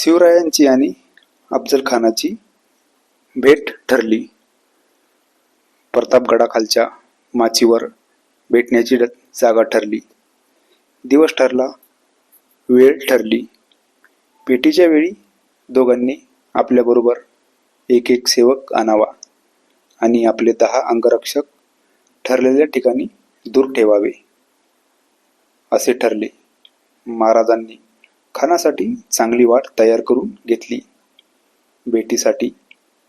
शिवरायांची आणि अफजल खानाची भेट ठरली. प्रतापगडाखालच्या माचीवर भेटण्याची जागा ठरली. दिवस ठरला वेळ ठरली. भेटीच्या वेळी दोघांनी आपल्याबरोबर एक एक सेवक आणावा आणि आपले दहा अंगरक्षक ठरलेल्या ठिकाणी दूर ठेवावे असे ठरले. महाराजांनी खानासाठी चांगली वाट तयार करून घेतली. भेटीसाठी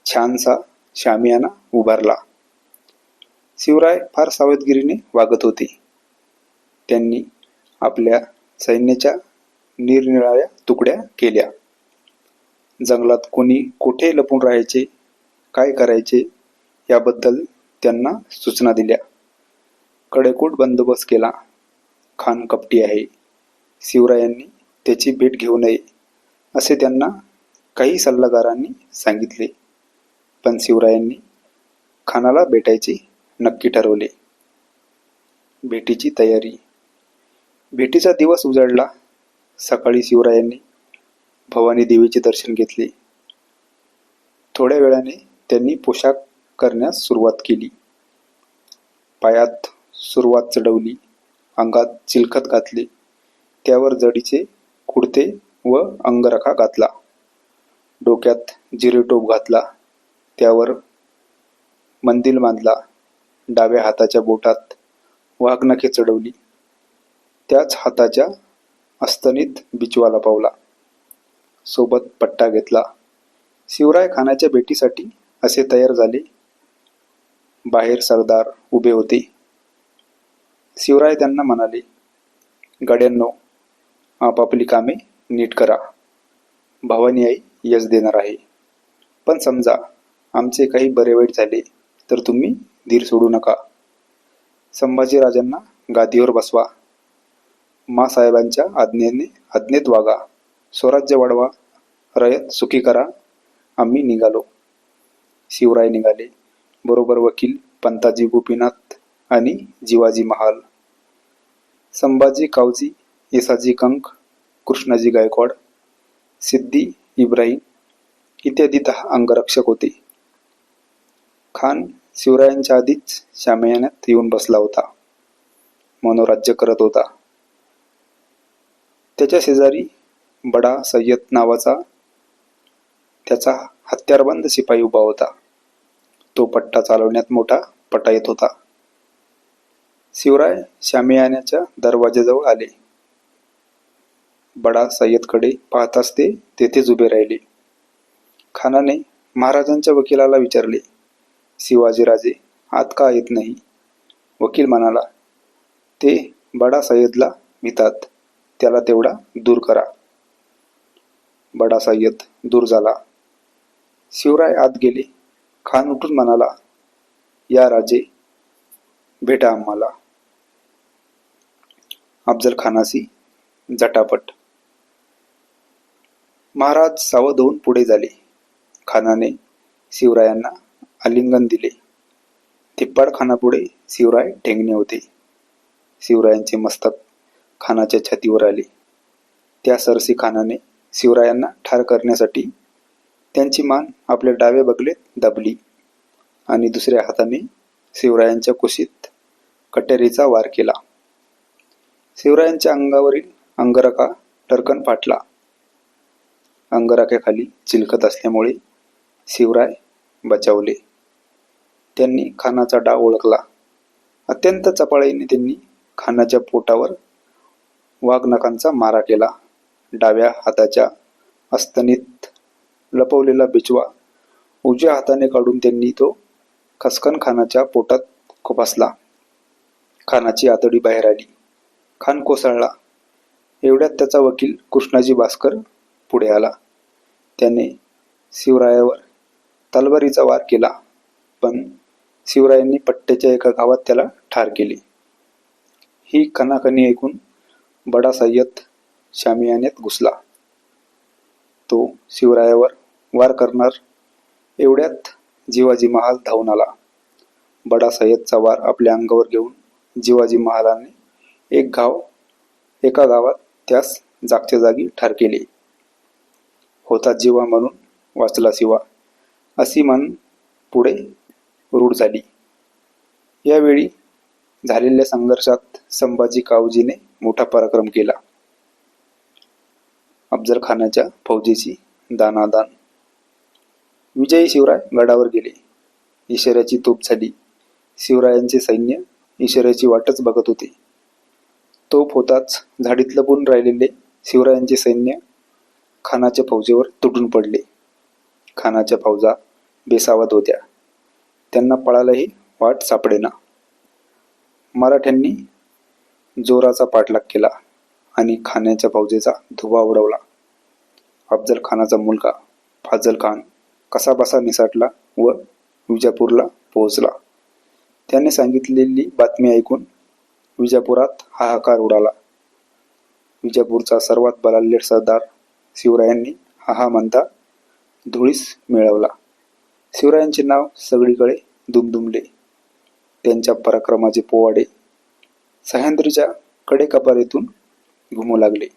छानसा शामियाना उभारला. शिवराय फार सावधगिरीने वागत होते. त्यांनी आपल्या सैन्याच्या निरनिराळ्या तुकड्या केल्या. जंगलात कोणी कुठे लपून राहायचे काय करायचे याबद्दल त्यांना सूचना दिल्या. कडेकोट बंदोबस्त केला. खान कपटी आहे. शिवरायांनी त्याची भेट घेऊ नये असे त्यांना काही सल्लागारांनी सांगितले. पण शिवरायांनी खानाला भेटायचे नक्की ठरवले. भेटीची तयारी. भेटीचा दिवस उजाडला. सकाळी शिवरायांनी भवानी देवीचे दर्शन घेतले. थोड्या वेळाने त्यांनी पोशाख करण्यास सुरुवात केली. पायात सुरुवात चढवली. अंगात चिलखत घातले. त्यावर जडीचे कुडते व अंगरखा घातला. डोक्यात जिरेटोप घातला. त्यावर मंदिल बांधला डाव्या हाताच्या बोटात वाघनखे चढवली त्याच हाताच्या अस्तनीत बिचवाला पावला. सोबत पट्टा घेतला. शिवराय खानाच्या भेटीसाठी असे तयार झाले. बाहेर सरदार उभे होते. शिवराय त्यांना म्हणाले गड्यांनो आपापली कामे नीट करा. भावानी आई यश देणार आहे. पण समजा आमचे काही बरे वाईट झाले तर तुम्ही धीर सोडू नका. संभाजीराजांना गादीवर बसवा. मासाहेबांच्या आज्ञेने आज्ञेत वागा. स्वराज्य वाढवा. रयत सुखी करा. आम्ही निघालो. शिवराय निघाले. बरोबर वकील पंताजी गोपीनाथ आणि जिवाजी महाल. संभाजी कावजी येसाजी कंक कृष्णाजी गायकवाड सिद्धी इब्राहिम इत्यादी दहा अंगरक्षक होते. खान शिवरायांच्या आधीच शामयानात येऊन बसला होता. मनोराज्य करत होता. त्याच्या शेजारी बडा सय्यद नावाचा त्याचा हत्यारबंद शिपाई उभा होता. तो पट्टा चालवण्यात मोठा पटा येत होता. शिवराय शामियान्याच्या दरवाजाजवळ आले. बडा सय्यदकडे पाहताच ते तेथेच उभे राहिले. खानाने महाराजांच्या वकिलाला विचारले शिवाजीराजे आत का येत नाही? वकील म्हणाला ते बडा सय्यदला मितात त्याला तेवढा दूर करा. बडा सय्यद दूर झाला. शिवराय आत गेले. खान उठून म्हणाला या राजे भेटा आम्हाला. अफजल खानासी जटापट महाराज सावध होऊन पुढे झाले. खानाने शिवरायांना आलिंगन दिले. थिप्पाडखानापुढे शिवराय ठेंगणे होते. शिवरायांचे मस्तक खानाच्या छातीवर आले. त्या सरसी खानाने शिवरायांना ठार करण्यासाठी त्यांची मान आपल्या डाव्या बगलेत दाबली आणि दुसऱ्या हाताने शिवरायांच्या कुशीत कटेरीचा वार केला. शिवरायांच्या अंगावरील अंगरखा टरकन फाटला. अंगराख्याखाली चिलखत असल्यामुळे शिवराय बचावले. त्यांनी खानाचा डाव ओळखला. अत्यंत चपळाईने त्यांनी खानाच्या पोटावर वाघनखांचा मारा केला. डाव्या हाताच्या अस्तनीत लपवलेला बिचवा उजव्या हाताने काढून त्यांनी तो खसखन खानाच्या पोटात खुपासला. खानाची आतडी बाहेर आली. खान कोसळला. एवढ्यात त्याचा वकील कृष्णाजी भास्कर पुढे आला. त्याने शिवरायावर तलवारीचा वार केला. पण शिवरायांनी पट्ट्याच्या एका गावात त्याला ठार केले. ही खनाखनी ऐकून बडा सय्यद शामियानेत घुसला. तो शिवरायावर वार करणार एवढ्यात जिवाजी महाल धावून आला. बडा सय्यदचा वार आपल्या अंगावर घेऊन जिवाजी महालाने एक गाव एका गावात त्यास जागच्या जागी ठार केले. होता जीवा म्हणून वाचला शिवा अशी म्हण पुढे रूढ झाली. यावेळी झालेल्या संघर्षात संभाजी कावजीने मोठा पराक्रम केला. अफजल खानाच्या फौजेची दानादान. विजयी शिवराय गडावर गेले. इशाऱ्याची तोप झाली. शिवरायांचे सैन्य इशाऱ्याची वाटच बघत होते. तोप होताच झाडीत लपून राहिलेले शिवरायांचे सैन्य खानाच्या फौजेवर तुटून पडले. खानाच्या फौजा बेसावत होत्या. त्यांना पळायलाही वाट सापडेना. मराठ्यांनी जोराचा पाठलाग केला आणि खानाच्या फौजेचा धुवा उडवला. अफजल खानाचा मुलगा फाजल खान कसाबसा निसाटला व विजापूरला पोहोचला. त्याने सांगितलेली बातमी ऐकून विजापुरात हाहाकार उडाला. विजापूरचा सर्वात बलाढ्य सरदार शिवरायांनी हा हा म्हणता धुळीस मिळवला. शिवरायांचे नाव सगळीकडे दुमदुमले. त्यांच्या पराक्रमाचे पोवाडे सह्याद्रीच्या कडेकपारीतून घुमू लागले.